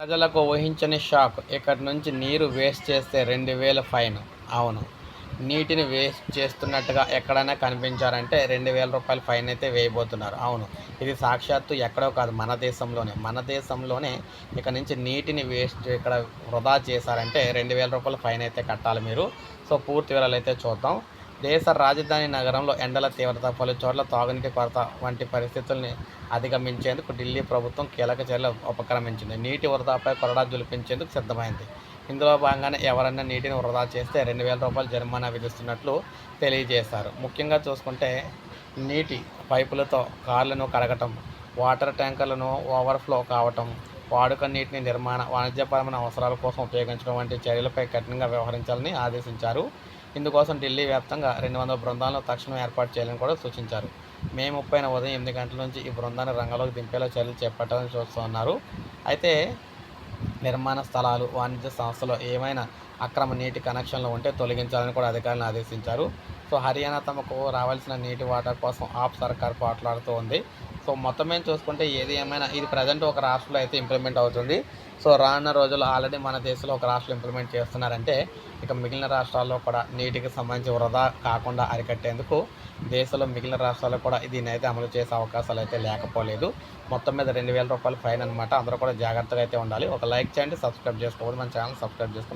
ప్రజలకు ఊహించని షాక్. ఇక్కడి నుంచి నీరు వేస్ట్ చేస్తే రెండు వేల ఫైన్. అవును. నీటిని వేస్ట్ చేస్తున్నట్టుగా ఎక్కడైనా కనిపించారంటే రెండు వేల రూపాయల ఫైన్ అయితే వేయబోతున్నారు. అవును. ఇది సాక్షాత్తు ఎక్కడో కాదు మన దేశంలోనే. మన దేశంలోనే ఇక్కడ నుంచి నీటిని వేస్ట్ ఇక్కడ వృధా చేశారంటే రెండు వేల రూపాయల ఫైన్ అయితే కట్టాలి మీరు. సో పూర్తి వివరాలు అయితే చూద్దాం. దేశ రాజధాని నగరంలో ఎండల తీవ్రత పలు చోట్ల తాగునీటి కొరత వంటి పరిస్థితుల్ని అధిగమించేందుకు ఢిల్లీ ప్రభుత్వం కీలక చర్యలు ఉపక్రమించింది. నీటి వృధాపై కొరడా జులిపించేందుకు సిద్ధమైంది. ఇందులో భాగంగానే ఎవరైనా నీటిని వృధా చేస్తే రెండు వేల రూపాయలు జరిమానా విధిస్తున్నట్లు తెలియజేశారు. ముఖ్యంగా చూసుకుంటే నీటి పైపులతో కార్లను కడగటం వాటర్ ట్యాంకర్లను ఓవర్ఫ్లో కావటం వాడుక నీటిని నిర్మాణ వాణిజ్యపరమైన అవసరాల కోసం ఉపయోగించడం వంటి చర్యలపై కఠినంగా వ్యవహరించాలని ఆదేశించారు. ఇందుకోసం ఢిల్లీ వ్యాప్తంగా రెండు వందల బృందాలను తక్షణం ఏర్పాటు చేయాలని కూడా సూచించారు. మే ముప్పైన ఉదయం ఎనిమిది గంటల నుంచి ఈ బృందాన్ని రంగంలోకి దింపేలా చర్యలు చేపట్టాలని చూస్తున్నారు అయితే నిర్మాణ స్థలాలు వాణిజ్య సంస్థలు ఏమైనా అక్రమ నీటి కనెక్షన్లు ఉంటే తొలగించాలని కూడా అధికారులను ఆదేశించారు. సో హర్యానా తమకు రావాల్సిన నీటి వాటర్ కోసం ఆప్ సర్కార్ పోట్లాడుతూ ఉంది. సో మొత్తం మీద చూసుకుంటే ఏది ఏమైనా ఇది ప్రజెంట్ ఒక రాష్ట్రంలో అయితే ఇంప్లిమెంట్ అవుతుంది. సో రానున్న రోజుల్లో ఆల్రెడీ మన దేశంలో ఒక రాష్ట్రం ఇంప్లిమెంట్ చేస్తున్నారంటే ఇక మిగిలిన రాష్ట్రాల్లో కూడా నీటికి సంబంధించి వృధా కాకుండా అరికట్టేందుకు దేశంలో మిగిలిన రాష్ట్రాల్లో కూడా దీన్ని అయితే అమలు చేసే అవకాశాలు అయితే లేకపోలేదు. మొత్తం మీద రెండు వేల రూపాయలు ఫైన్ అనమాట అందరూ కూడా జాగ్రత్తగా అయితే ఉండాలి. ఒక లైక్ చేయండి సబ్స్క్రైబ్ చేసుకోవాలి మన ఛానల్ సబ్స్క్రైబ్ చేసుకోండి.